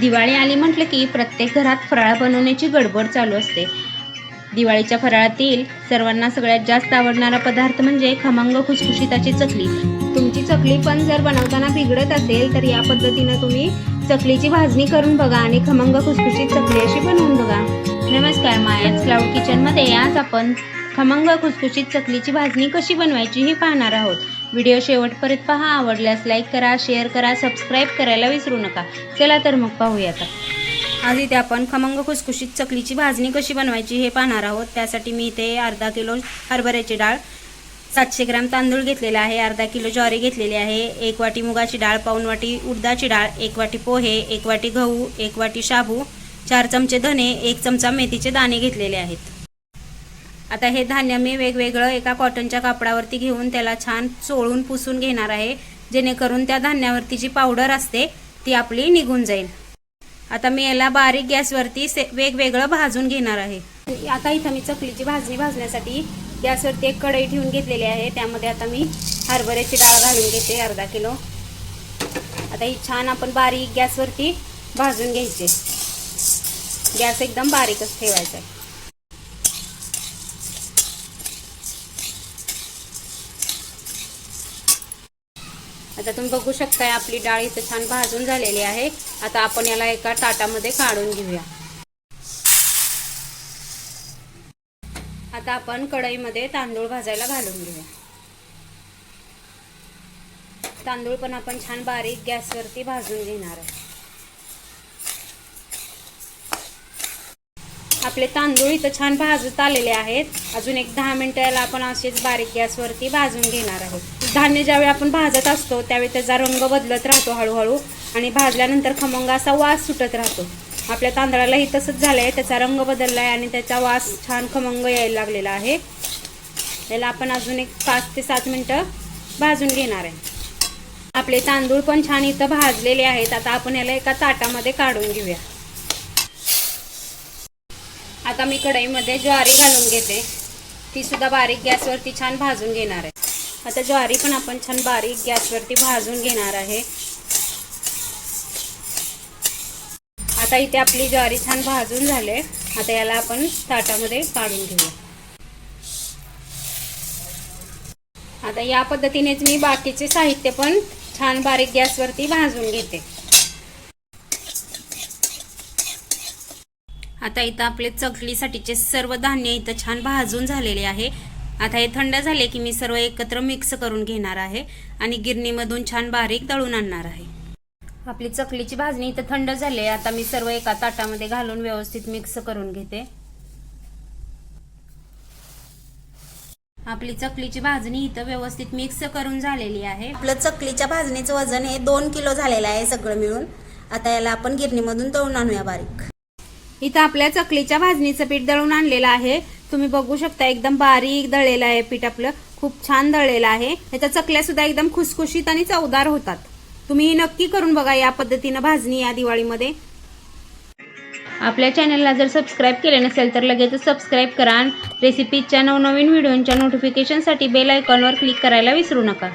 दिवाळी आली म्हटलं की प्रत्येक घरात फराळ बनवण्याची गडबड चालू असते. दिवाळीच्या फराळातील सर्वांना सगळ्यात जास्त आवडणारा पदार्थ म्हणजे खमंग खुसखुशीताची चकली. तुमची चकली पण जर बनवताना बिघडत असेल तर या पद्धतीनं तुम्ही चकलीची भाजणी करून बघा आणि खमंग खुसखुशीत चकली अशी बनवून बघा. नमस्कार मायाच क्लाउड किचनमध्ये आज आपण खमंग खुसखुशीत चकलीची भाजणी कशी बनवायची हे पाहणार आहोत. व्हिडिओ शेवटपर्यंत पहा. आवडल्यास लाईक करा शेअर करा सबस्क्राईब करायला विसरू नका. चला तर मग पाहूया आता. आज इथे आपण खमंग खुसखुशीत चकलीची भाजणी कशी बनवायची हे पाहणार आहोत. त्यासाठी मी इथे अर्धा किलो हरभऱ्याची डाळ सातशे ग्रॅम तांदूळ घेतलेला आहे. अर्धा किलो ज्वारी घेतलेली आहे. एक वाटी मुगाची डाळ पाऊन वाटी उडदाची डाळ एक वाटी पोहे एक वाटी गहू एक वाटी शाबू चार चमचे धने एक चमचा मेथीचे दाणे घेतलेले आहेत. आता हे धान्य मी वेगवेगळं एका कॉटनच्या कापडावरती घेऊन त्याला छान चोळून पुसून घेणार आहे. जेणेकरून त्या धान्यावरती जी पावडर असते ती आपली निघून जाईल. आता मी याला बारीक गॅसवरती से वेगवेगळं भाजून घेणार आहे. आता इथं मी चकलीची भाजणी भाजण्यासाठी गॅसवरती एक कढई ठेवून घेतलेली आहे. त्यामध्ये आता मी हरभऱ्याची डाळ घालून घेते अर्धा किलो. आता ही छान आपण बारीक गॅसवरती भाजून घ्यायचे. गॅस एकदम बारीकच ठेवायचा आहे. आता तुम्ही बघू शकताय आपली डाळ इथं छान भाजून झालेली आहे. आता आपण याला एका ताटामध्ये काढून घेऊया. आता आपण कढईमध्ये तांदूळ भाजायला घालून घेऊया. तांदूळ पण आपण छान बारीक गॅसवरती भाजून घेणार आहे. आपले तांदूळ इथं छान भाजत आलेले आहेत. अजून एक दहा मिनटं याला आपण असेच बारीक गॅसवरती भाजून घेणार आहोत. धान्य ज्यावेळी आपण भाजत असतो त्यावेळी त्याचा रंग बदलत राहतो हळूहळू आणि भाजल्यानंतर खमंग असा वास सुटत राहतो. आपल्या तांदळालाही तसंच झालं आहे त्याचा रंग बदलला आहे आणि त्याचा वास छान खमंग यायला लागलेला आहे. याला आपण अजून एक पाच ते सात मिनटं भाजून घेणार आहे. आपले तांदूळ पण छान इथं भाजलेले आहेत. आता आपण याला एका ताटामध्ये काढून घेऊया. आता मी कढईमध्ये ज्वारी घालून घेते. ती सुद्धा बारीक गॅसवरती छान भाजून घेणार आहे. आता ज्वारी पण आपण छान बारीक गॅसवरती भाजून घेणार आहे. आता इथे आपली ज्वारी छान भाजून झाले. आता याला आपण ताटामध्ये काढून घेऊया. आता या पद्धतीनेच मी बाकीचे साहित्य पण छान बारीक गॅसवरती भाजून घेते. आता इथं आपले चकलीसाठीचे सर्व धान्य इथं छान भाजून झालेले आहे. आता हे थंड झाले की मी सर्व एकत्र मिक्स करून घेणार आहे आणि गिरणीमधून छान बारीक दळून आणणार आहे. आपली चकलीची भाजणी इथं थंड झाली आहे. आता मी सर्व एका ताटामध्ये घालून व्यवस्थित मिक्स करून घेते. आपली चकलीची भाजणी इथं व्यवस्थित मिक्स करून झालेली आहे. आपलं चकलीच्या भाजणीचं वजन हे दोन किलो झालेलं आहे सगळं मिळून. आता याला आपण गिरणीमधून दळून आणूया बारीक. इथं आपल्या चकलीच्या भाजणीचं पीठ दळून आणलेलं आहे. तुम्ही बघू शकता एकदम बारीक दळलेलं आहे पीठ आपलं. खूप छान दळलेलं आहे. याच्या चकल्या सुद्धा एकदम खुसखुशीत आणि चवदार होतात. तुम्ही नक्की करून बघा या पद्धतीनं भाजणी या दिवाळीमध्ये. आपल्या चॅनलला जर सबस्क्राईब केले नसेल तर लगेच सबस्क्राईब करा रेसिपीच्या नवनवीन व्हिडिओच्या नोटिफिकेशनसाठी बेल आयकॉनवर क्लिक करायला विसरू नका.